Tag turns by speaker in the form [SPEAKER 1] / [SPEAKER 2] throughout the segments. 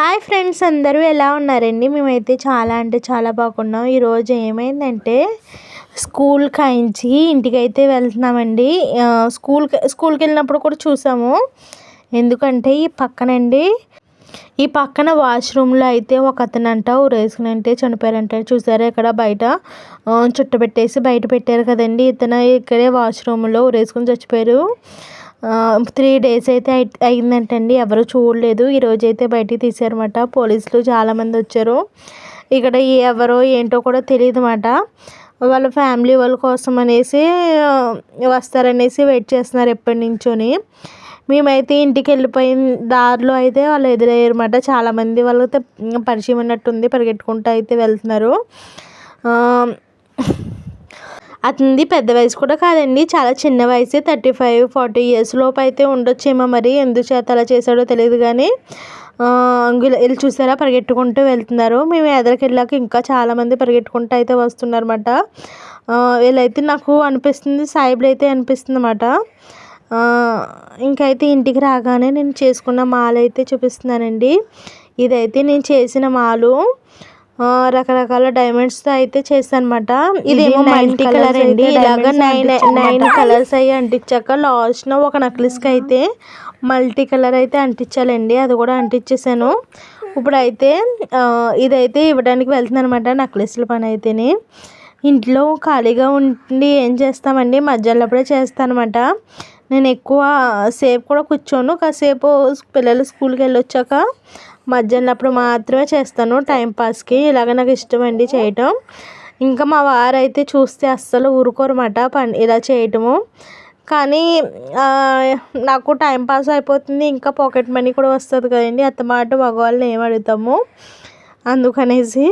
[SPEAKER 1] Hi friends అందరూ ఎలా ఉన్నారండి? మేమైతే చాలా అంటే చాలా బాగున్నాం. ఈరోజు ఏమైందంటే స్కూల్ కాయించి ఇంటికైతే వెళ్తున్నామండి. స్కూల్కి స్కూల్కి వెళ్ళినప్పుడు కూడా చూసాము. ఎందుకంటే ఈ పక్కనండి ఈ పక్కన వాష్రూమ్లో అయితే ఒక అతను అంట ఊరేసుకుని అంటే చనిపోయారంట. చూసారా ఇక్కడ బయట? చుట్టబెట్టేసి బయట పెట్టారు కదండి. ఇతను ఇక్కడే వాష్రూమ్లో ఊరేసుకుని చచ్చిపోయారు. త్రీ డేస్ అయితే అయిందంటండి. ఎవరు చూడలేదు. ఈరోజు అయితే బయటికి తీసారన్నమాట పోలీసులు చాలామంది వచ్చారు. ఇక్కడ ఎవరో ఏంటో కూడా తెలియదు అన్నమాట వాళ్ళ ఫ్యామిలీ వాళ్ళ కోసం అనేసి వస్తారనేసి వెయిట్ చేస్తున్నారు ఎప్పటి నుంచోని. మేమైతే ఇంటికి వెళ్ళిపోయిన దారిలో అయితే వాళ్ళు ఎదురయ్యారు అన్నమాట చాలామంది వాళ్ళతో పరిచయం ఉన్నట్టుంది. పరిగెట్టుకుంటూ అయితే వెళ్తున్నారు. అతనిది పెద్ద వయసు కూడా కాదండి. చాలా చిన్న వయసే థర్టీ ఫైవ్ ఫార్టీ ఇయర్స్ లోపు అయితే ఉండొచ్చేమో మరి. ఎందుచేత అలా చేశాడో తెలియదు కానీ వీళ్ళు చూసారా? పరిగెట్టుకుంటూ వెళ్తున్నారు. మేము ఎదరికి వెళ్ళాక ఇంకా చాలామంది పరిగెట్టుకుంటూ అయితే వస్తున్నారు అనమాట వీళ్ళైతే నాకు అనిపిస్తుంది సాయిబులు అయితే అనిపిస్తుంది అన్నమాట ఇంకైతే ఇంటికి రాగానే నేను చేసుకున్న మాల అయితే చూపిస్తున్నానండి. ఇదైతే నేను చేసిన మాలు. రకరకాల డైమండ్స్తో అయితే చేస్తాను అనమాట ఇదేమో మల్టీ కలర్ అండి ఇలాగా నైన్ నైన్ కలర్స్ అయ్యి అంటించాక లాస్ట్న ఒక నెక్లెస్కి అయితే మల్టీ కలర్ అయితే అంటించాలండి. అది కూడా అంటించేసాను ఇప్పుడు అయితే ఇదైతే ఇవ్వడానికి వెళ్తున్నాను అనమాట నెక్లెస్ల పని అయితేనే. ఇంట్లో ఖాళీగా ఉండి ఏం చేస్తామండి? మధ్యాహ్నప్పుడే చేస్తానమాట నేను ఎక్కువ సేపు కూడా కూర్చోను. కాసేపు పిల్లలు స్కూల్కి వెళ్ళి వచ్చాక మధ్యాహ్నప్పుడు మాత్రమే చేస్తాను టైంపాస్కి ఇలాగ నాకు ఇష్టం అండి చేయటం. ఇంకా మా వారు అయితే చూస్తే అస్సలు ఊరుకోరమాట పని ఇలా చేయటము. కానీ నాకు టైంపాస్ అయిపోతుంది ఇంకా పాకెట్ మనీ కూడా వస్తుంది కదండి. అత్తమాట మగవాళ్ళని ఏం అడుగుతాము? అందుకనేసి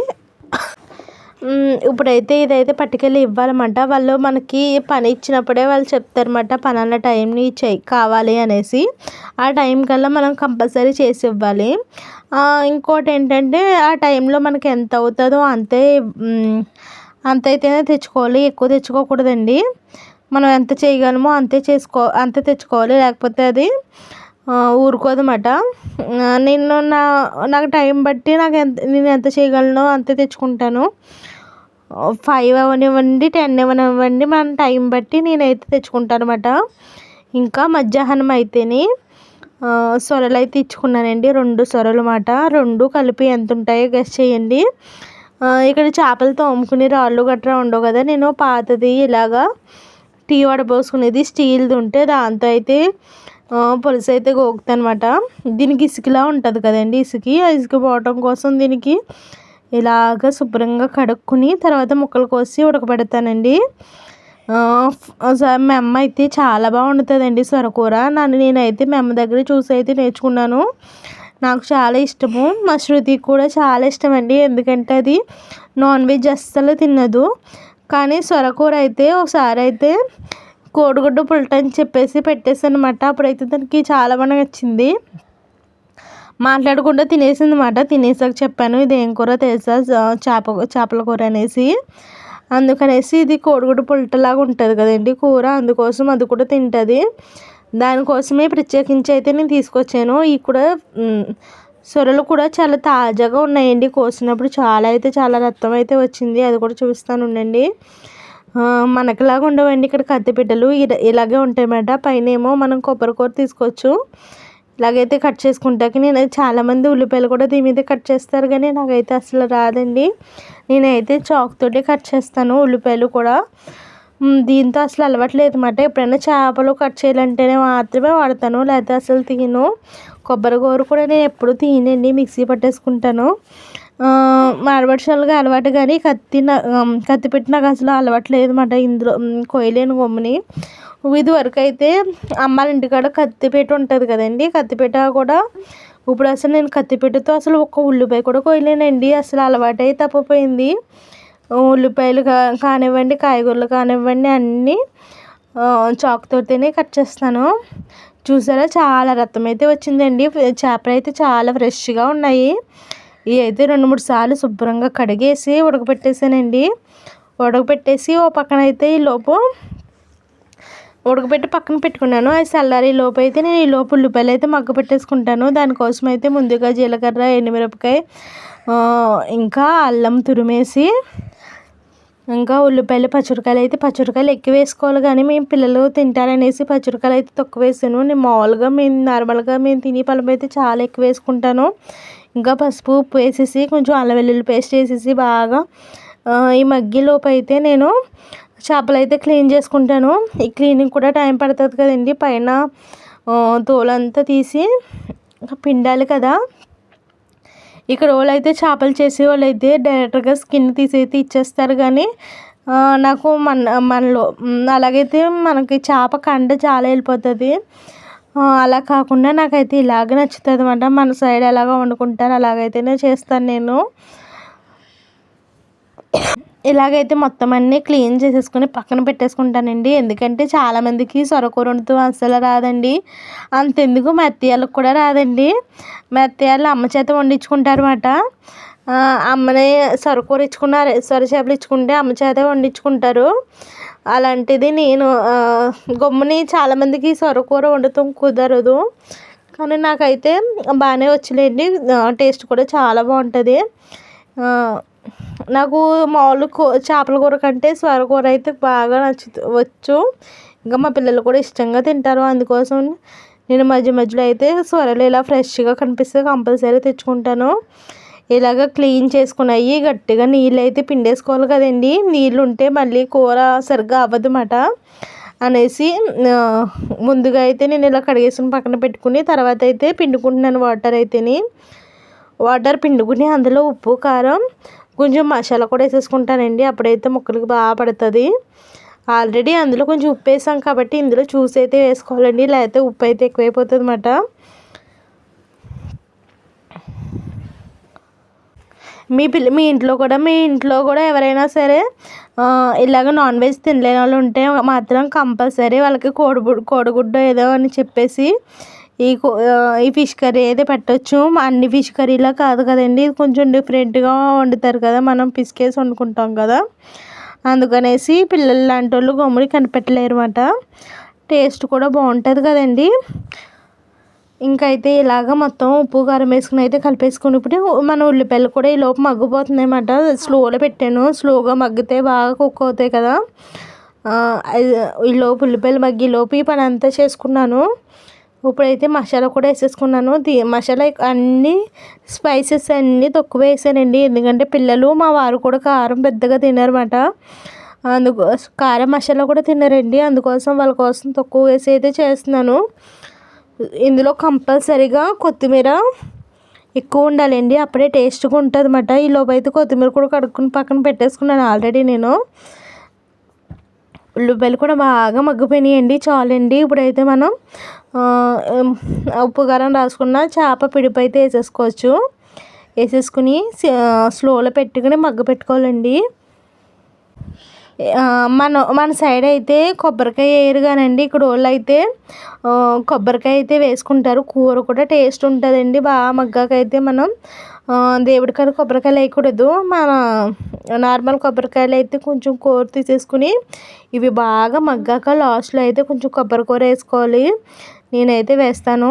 [SPEAKER 1] ఇప్పుడైతే ఇదైతే పట్టుకెళ్ళి ఇవ్వాలన్నమాట వాళ్ళు మనకి పని ఇచ్చినప్పుడే వాళ్ళు చెప్తారన్నమాట పలానా టైంని చెయ్యి కావాలి అనేసి. ఆ టైం కల్లా మనం కంపల్సరీ చేసి ఇవ్వాలి. ఇంకోటి ఏంటంటే ఆ టైంలో మనకి ఎంత అవుతుందో అంతే అంత అయితేనే తెచ్చుకోవాలి. ఎక్కువ తెచ్చుకోకూడదండి. మనం ఎంత చేయగలమో అంతే చేసుకో అంతే తెచ్చుకోవాలి. లేకపోతే అది ఊరుకోదన్నమాట. నేను నా నాకు టైం బట్టి నాకు ఎంత నేను ఎంత చేయగలనో అంతే తెచ్చుకుంటాను. ఫైవ్ అవనివ్వండి టెన్ అవనివ్వండి మన టైం బట్టి నేనైతే తెచ్చుకుంటాను అనమాట ఇంకా మధ్యాహ్నం అయితేనే సొరలు అయితే ఇచ్చుకున్నానండి రెండు సొరలు మాట రెండు కలిపి ఎంత ఉంటాయో గెస్ చేయండి. ఇక్కడ చేపలు తోముకునే రాళ్ళు గట్రా ఉండవు కదా నేను పాతది ఇలాగా టీ వడపోసుకునేది స్టీల్ది ఉంటే దాంతో అయితే పులుసు అయితే గోకుతాను అనమాట దీనికి ఇసుకలా ఉంటుంది కదండి ఇసుకి. ఆ ఇసుక పోవటం కోసం దీనికి ఇలాగ శుభ్రంగా కడుక్కుని తర్వాత ముక్కలు కోసి ఉడకబెడతానండి. మెమ్మ అయితే చాలా బాగుంటుందండి సొరకూర. నన్ను నేనైతే మెమ్మ దగ్గర చూసి అయితే నేర్చుకున్నాను. నాకు చాలా ఇష్టము. మా శృతికి కూడా చాలా ఇష్టం అండి ఎందుకంటే అది నాన్ వెజ్ అస్సలు తినదు. కానీ సొరకూర అయితే ఒకసారి అయితే కోడిగుడ్డు పుల్ట అని చెప్పేసి పెట్టేసానమాట అనమాట అప్పుడైతే దానికి చాలా బాగా నచ్చింది. మాట్లాడకుండా తినేసింది అనమాట తినేసాక చెప్పాను ఇది ఏం కూర తెలుసా? చేప చేపల కూర అనేసి. అందుకనేసి ఇది కోడిగుడ్డు పుల్టలాగా ఉంటుంది కదండి కూర. అందుకోసం అది కూడా తింటుంది. దానికోసమే ప్రత్యేకించి అయితే నేను తీసుకొచ్చాను. ఈ కూడా సొరలు కూడా చాలా తాజాగా ఉన్నాయండి. కోసినప్పుడు చాలా అయితే చాలా రక్తం అయితే వచ్చింది. అది కూడా చూపిస్తాను ఉండండి. మనకులాగా ఉండవండి ఇక్కడ కత్తిపీటలు ఇలాగే ఉంటాయన్నమాట. పైన ఏమో మనం కొబ్బరికూర తీసుకోవచ్చు. ఇలాగైతే కట్ చేసుకుంటాకి నేను చాలామంది ఉల్లిపాయలు కూడా దీని మీద కట్ చేస్తారు కానీ నాకైతే అసలు రాదండి. నేనైతే చాక్ తోటి కట్ చేస్తాను ఉల్లిపాయలు కూడా. దీంతో అసలు అలవాట్లేదు అనమాట ఎప్పుడైనా చేపలు కట్ చేయాలంటేనే మాత్రమే వాడతాను లేకపోతే అసలు తీను కొబ్బరి కూర కూడా నేను ఎప్పుడు తీనండి మిక్సీ పట్టేసుకుంటాను. మారబడిషాలుగా అలవాటు కానీ కత్తి కత్తిపెట్టి నాకు అసలు అలవాటు లేదన్నమాట ఇందులో కొయ్యలేని గమ్ముని. ఇది వరకు అయితే అమ్మాళ్ళ ఇంటికాడ కత్తిపేట ఉంటుంది కదండి. కత్తిపేట కూడా ఇప్పుడు అసలు నేను కత్తిపేటతో అసలు ఒక్క ఉల్లిపాయ కూడా కొయ్యలేనండి. అసలు అలవాటు తప్పిపోయింది. ఉల్లిపాయలు కా కానివ్వండి కాయగూరలు కానివ్వండి అన్నీ చాకుతోనే కట్ చేస్తాను. చూసారా? చాలా రక్తం అయితే వచ్చిందండి. చేపలు అయితే చాలా ఫ్రెష్గా ఉన్నాయి. ఇవి అయితే రెండు మూడు సార్లు శుభ్రంగా కడిగేసి ఉడకపెట్టేసానండి ఉడకపెట్టేసి ఓ పక్కన అయితే ఈ లోపు ఉడకబెట్టి పక్కన పెట్టుకున్నాను. అది చల్లారి లోపు అయితే నేను ఈ లోపు ఉల్లిపాయలు అయితే మగ్గ పెట్టేసుకుంటాను. దానికోసం అయితే ముందుగా జీలకర్ర ఎండుమిరపకాయ ఇంకా అల్లం తురిమేసి ఇంకా ఉల్లిపాయలు పచ్చిమిరకాయలు అయితే పచ్చిమిరకాయలు ఎక్కువ వేసుకోవాలి. కానీ మేము పిల్లలు తింటారనేసి పచ్చిమిరకాయలు అయితే తక్కువ వేసాను నేను మామూలుగా మేము నార్మల్గా మేము తినే పళ్ళం అయితే చాలా ఎక్కువ వేసుకుంటాను. ఇంకా పసుపు ఉప్పు వేసేసి కొంచెం అల్లం వెల్లుల్లి పేస్ట్ వేసేసి బాగా ఈ మగ్గిలోపు అయితే నేను చేపలు అయితే క్లీన్ చేసుకుంటాను. ఈ క్లీనింగ్ కూడా టైం పడుతుంది కదండి. పైన తోలంతా తీసి పిండాలి కదా. ఇక్కడ వాళ్ళు అయితే చేపలు చేసే వాళ్ళు అయితే డైరెక్ట్గా స్కిన్ తీసి ఇచ్చేస్తారు కానీ నాకు మన మనలో అలాగైతే మనకి చేప కండ చాలా వెళ్ళిపోతుంది. అలా కాకుండా నాకైతే ఇలాగ నచ్చుతుంది అనమాట మన సైడ్ ఎలాగ వండుకుంటారు అలాగైతేనే చేస్తాను నేను. ఇలాగైతే మొత్తం అన్నీ క్లీన్ చేసేసుకొని పక్కన పెట్టేసుకుంటానండి. ఎందుకంటే చాలామందికి సొరకూర వండుతూ అస్సలు రాదండి. అంతెందుకు మెత్తయాలకు కూడా రాదండి. మెత్తయాలు అమ్మ చేత వండించుకుంటారన్నమాట. అమ్మనే సొరకూర ఇచ్చుకున్నారు సొర చేపలు ఇచ్చుకుంటే అమ్మ చేత వండించుకుంటారు. అలాంటిది నేను గమ్ముని చాలామందికి సొరకూర వండటం కుదరదు. కానీ నాకైతే బాగానే వచ్చలేండి. టేస్ట్ కూడా చాలా బాగుంటుంది. నాకు మామూలు కూ చేపల కూర కంటే స్వర కూర అయితే బాగా నచ్చుతు వచ్చు. ఇంకా మా పిల్లలు కూడా ఇష్టంగా తింటారు. అందుకోసం నేను మధ్య మధ్యలో అయితే సొరలు ఇలా ఫ్రెష్గా కనిపిస్తే కంపల్సరీ తెచ్చుకుంటాను. ఇలాగ క్లీన్ చేసుకున్నాయి గట్టిగా నీళ్ళు అయితే పిండేసుకోవాలి కదండి. నీళ్ళు ఉంటే మళ్ళీ కూర సరిగ్గా అవ్వదన్నమాట అనేసి ముందుగా అయితే నేను ఇలా కడిగేసుకుని పక్కన పెట్టుకుని తర్వాత అయితే పిండుకుంటున్నాను వాటర్ అయితేని. వాటర్ పిండుకుని అందులో ఉప్పు కారం కొంచెం మసాలా కూడా వేసేసుకుంటానండి. అప్పుడైతే ముక్కలకి బాగా పడుతుంది. ఆల్రెడీ అందులో కొంచెం ఉప్పు వేసాం కాబట్టి ఇందులో చూసి అయితే వేసుకోవాలండి. లేకపోతే ఉప్పు అయితే ఎక్కువైపోతుంది అన్నమాట మీ పిల్ల మీ ఇంట్లో కూడా మీ ఇంట్లో కూడా ఎవరైనా సరే ఇలాగ నాన్ వెజ్ తినలేని వాళ్ళు ఉంటే మాత్రం కంపల్సరీ వాళ్ళకి కోడిగుడ్డు కోడిగుడ్డు ఏదో అని చెప్పేసి ఈ ఈ ఫిష్ కర్రీ అయితే పెట్టచ్చు. అన్ని ఫిష్ కర్రీలా కాదు కదండి. ఇది కొంచెం డిఫరెంట్గా వండుతారు కదా. మనం పిసికేసి వండుకుంటాం కదా. అందుకనేసి పిల్లలు లాంటి వాళ్ళు గమ్ముడి కనిపెట్టలేరు అనమాట టేస్ట్ కూడా బాగుంటుంది కదండి. ఇంకైతే ఇలాగ మొత్తం ఉప్పు కారం వేసుకుని అయితే కలిపేసుకుని ఇప్పుడు మన ఉల్లిపాయలు కూడా ఈ లోపు మగ్గిపోతుందన్నమాట స్లోలో పెట్టాను. స్లోగా మగ్గితే బాగా కుక్ అవుతాయి కదా. ఈ లోపు ఉల్లిపాయలు మగ్గి లోపు ఈ పని అంతా చేసుకున్నాను. ఇప్పుడైతే మసాలా కూడా వేసేసుకున్నాను. మసాలా అన్నీ స్పైసెస్ అన్నీ తక్కువ వేసానండి. ఎందుకంటే పిల్లలు మా వారు కూడా కారం పెద్దగా తినారన్నమాట. అందుకో కారం మసాలా కూడా తినరండి. అందుకోసం వాళ్ళ కోసం తక్కువ వేసి అయితే చేస్తున్నాను. ఇందులో కంపల్సరీగా కొత్తిమీర ఎక్కువ ఉండాలండి. అప్పుడే టేస్ట్గా ఉంటుంది అన్నమాట ఈ లోపైతే అయితే కొత్తిమీర కూడా కడుక్కుని పక్కన పెట్టేసుకున్నాను ఆల్రెడీ నేను. ఉల్లిపాయలు కూడా బాగా మగ్గిపోయినాయండి. చాలండి. ఇప్పుడైతే మనం ఉప్పు కారం రాసుకున్న చేప పిడిపైతే అయితే వేసేసుకోవచ్చు. వేసేసుకుని స్లోలో పెట్టుకుని మగ్గ పెట్టుకోవాలండి. మన మన సైడ్ అయితే కొబ్బరికాయ వేయరు కానండి ఇక్కడ వాళ్ళు అయితే కొబ్బరికాయ అయితే వేసుకుంటారు. కూర కూడా టేస్ట్ ఉంటుందండి. బాగా మగ్గాకైతే మనం దేవుడికాయ కొబ్బరికాయలు వేయకూడదు మన నార్మల్ కొబ్బరికాయలు అయితే కొంచెం కూర తీసేసుకుని ఇవి బాగా మగ్గాక లాస్ట్లో అయితే కొంచెం కొబ్బరి కూర వేసుకోవాలి. నేనైతే వేస్తాను.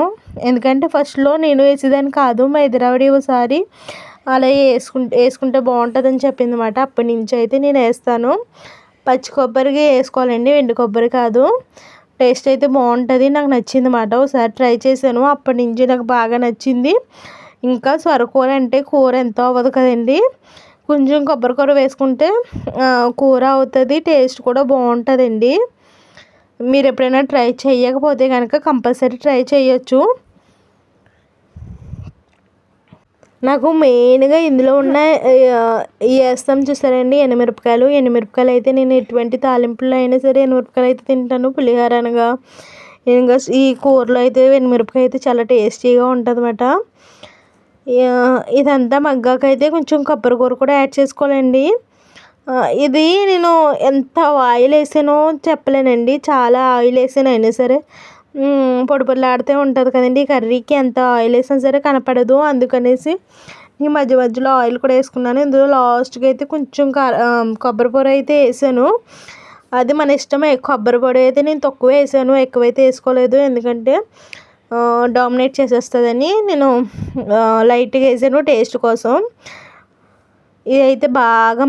[SPEAKER 1] ఎందుకంటే ఫస్ట్లో నేను వేసేదాన్ని కాదు. మా ఎదురావిడ ఒకసారి అలా వేసుకుంటే వేసుకుంటే బాగుంటుందని చెప్పింది అనమాట అప్పటి నుంచి అయితే నేను వేస్తాను. పచ్చి కొబ్బరికి వేసుకోవాలండి. ఎండు కొబ్బరి కాదు. టేస్ట్ అయితే బాగుంటుంది. నాకు నచ్చింది అన్నమాట ఒకసారి ట్రై చేశాను. అప్పటి నుంచి నాకు బాగా నచ్చింది. ఇంకా సొరకూర అంటే కూర ఎంతో అవ్వదు కదండి. కొంచెం కొబ్బరి కూర వేసుకుంటే కూర అవుతుంది టేస్ట్ కూడా బాగుంటుందండి. మీరు ఎప్పుడైనా ట్రై చేయకపోతే కనుక కంపల్సరీ ట్రై చేయొచ్చు. నాకు మెయిన్గా ఇందులో ఉన్న వేస్తాం చూసారండి ఎండుమిరపకాయలు ఎండుమిరపకాయలు అయితే నేను ఎటువంటి తాలింపులో అయినా సరే ఎండుమిరపకాయలు అయితే తింటాను. పులిహోర అనగా ఇంకా ఈ కూరలో అయితే ఎండుమిరపకాయ అయితే చాలా టేస్టీగా ఉంటుంది అనమాట ఇదంతా మగ్గాకైతే కొంచెం కొబ్బరి కూర కూడా యాడ్ చేసుకోవాలండి. ఇది నేను ఎంత ఆయిల్ వేసానో చెప్పలేనండి. చాలా ఆయిల్ వేసాను అయినా సరే. పొడి పొడిలాడుతూ ఉంటుంది కదండి. కర్రీకి ఎంత ఆయిల్ వేసినా సరే కనపడదు. అందుకనేసి ఈ మధ్య మధ్యలో ఆయిల్ కూడా వేసుకున్నాను. ఇందులో లాస్ట్కి అయితే కొంచెం కొబ్బరి పొడి అయితే వేసాను. అది మన ఇష్టమే. కొబ్బరి పొడి అయితే నేను తక్కువ వేసాను. ఎక్కువైతే వేసుకోలేదు. ఎందుకంటే డామినేట్ చేసేస్తుందని నేను లైట్గా వేసాను టేస్ట్ కోసం. ఇదైతే బాగా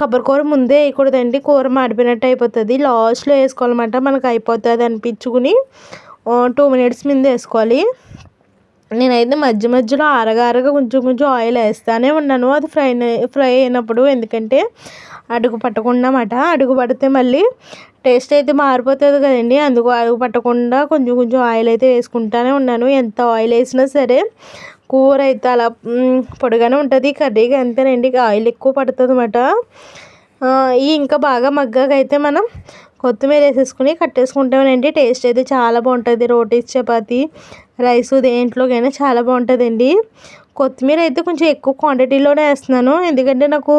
[SPEAKER 1] కొబ్బరి కూర ముందే వేయకూడదండి. కూర మాడిపోయినట్టు అయిపోతుంది. లాస్ట్లో వేసుకోవాలన్నమాట. మనకు అయిపోతుంది అనిపించుకుని టూ మినిట్స్ మీద వేసుకోవాలి. నేనైతే మధ్య మధ్యలో ఆరగారగా కొంచెం కొంచెం ఆయిల్ వేస్తూనే ఉన్నాను. అది ఫ్రై ఫ్రై అయినప్పుడు ఎందుకంటే అడుగు పట్టకుండా అన్నమాట అడుగు పడితే మళ్ళీ టేస్ట్ అయితే మారిపోతుంది కదండి. అందుకు అడుగు పట్టకుండా కొంచెం కొంచెం ఆయిల్ అయితే వేసుకుంటానే ఉన్నాను. ఎంత ఆయిల్ వేసినా సరే కూర అయితే అలా పొడిగానే ఉంటుంది. కర్రీగా అంతేనండి ఆయిల్ ఎక్కువ పడుతుంది అన్నమాట ఈ ఇంకా బాగా మగ్గాక అయితే మనం కొత్తిమీర వేసేసుకుని కట్టేసుకుంటామనండి టేస్ట్ అయితే చాలా బాగుంటుంది. రోటీస్ చపాతి రైస్ దేంట్లోకైనా చాలా బాగుంటుందండి. కొత్తిమీర అయితే కొంచెం ఎక్కువ క్వాంటిటీలోనే వేస్తున్నాను. ఎందుకంటే నాకు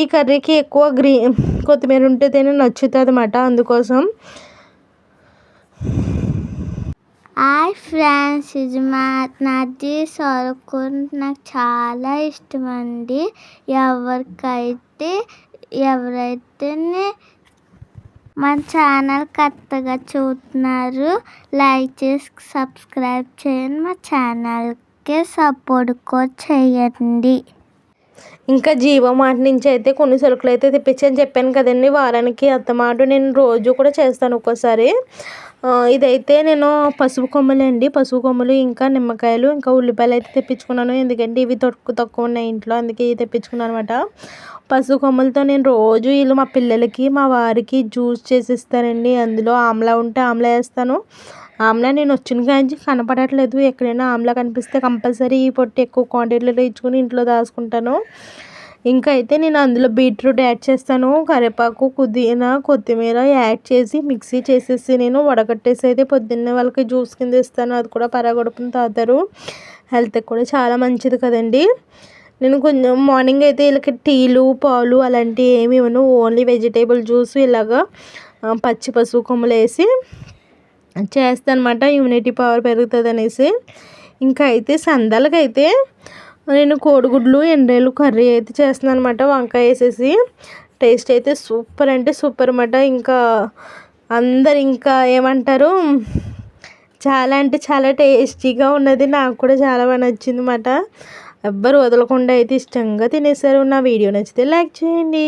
[SPEAKER 1] ఈ కర్రీకి ఎక్కువ గ్రీన్ కొత్తిమీర ఉంటేనే నచ్చుతుంది అన్నమాట అందుకోసం
[SPEAKER 2] హాయ్ ఫ్రెండ్స్ ఇది మా నది సరుకు నాకు చాలా ఇష్టం అండి ఎవరికైతే ఎవరైతే మన ఛానల్ కొత్తగా చూస్తున్నారు లైక్ చేసి సబ్స్క్రైబ్ చేయండి. మా ఛానల్కి సపోర్ట్ కూడా చేయండి.
[SPEAKER 1] ఇంకా జీవో మాట నుంచి అయితే కొన్ని సరుకులు అయితే తెప్పించని చెప్పాను కదండి. వారానికి అత్తమాట నేను రోజు కూడా చేస్తాను ఒక్కోసారి. ఇదైతే నేను పసుపు కొమ్మలండి పసుపు కొమ్మలు ఇంకా నిమ్మకాయలు ఇంకా ఉల్లిపాయలు అయితే తెప్పించుకున్నాను. ఎందుకంటే ఇవి తక్కువ తక్కువ ఉన్నాయి ఇంట్లో అందుకే ఇవి తెప్పించుకున్నాను అనమాట పసుపు కొమ్మలతో నేను రోజు వీళ్ళు మా పిల్లలకి మా వారికి జ్యూస్ చేసిస్తానండి అందులో ఆమ్లా ఉంటే ఆమ్లా వేస్తాను. ఆమ్లా నేను వచ్చిన కాంచి కనపడట్లేదు. ఎక్కడైనా ఆమ్లా కనిపిస్తే కంపల్సరీ ఈ పొట్టు ఎక్కువ క్వాంటిటీలో ఇచ్చుకుని ఇంట్లో దాచుకుంటాను. ఇంకా అయితే నేను అందులో బీట్రూట్ యాడ్ చేస్తాను కరివేపాకు పుదీనా కొత్తిమీర యాడ్ చేసి మిక్సీ చేసేసి నేను వడగట్టేసి అయితే పొద్దున్నే వాళ్ళకి జ్యూస్ కింద ఇస్తాను అది కూడా పరగడుపుని తాగుతారు. హెల్త్కి కూడా చాలా మంచిది కదండి. నేను కొంచెం మార్నింగ్ అయితే వీళ్ళకి టీలు పాలు అలాంటివి ఏమి ఇవ్వను ఓన్లీ వెజిటేబుల్ జ్యూస్ ఇలాగా పచ్చి పసుపు కొమ్మలు వేసి చేస్తాను అనమాట ఇమ్యూనిటీ పవర్ పెరుగుతుంది అనేసి ఇంకా అయితే సందాలకైతే నేను కోడిగుడ్లు ఎండ్రాయిలు కర్రీ అయితే చేస్తున్నాను అనమాట వంకాయ వేసేసి టేస్ట్ అయితే సూపర్ అంటే సూపర్ అనమాట ఇంకా అందరు ఇంకా ఏమంటారు? చాలా అంటే చాలా టేస్టీగా ఉన్నది. నాకు కూడా చాలా బాగా నచ్చింది అనమాట ఎవ్వరు వదలకుండా అయితే ఇష్టంగా తినేసారు. నా వీడియో నచ్చితే లైక్ చేయండి.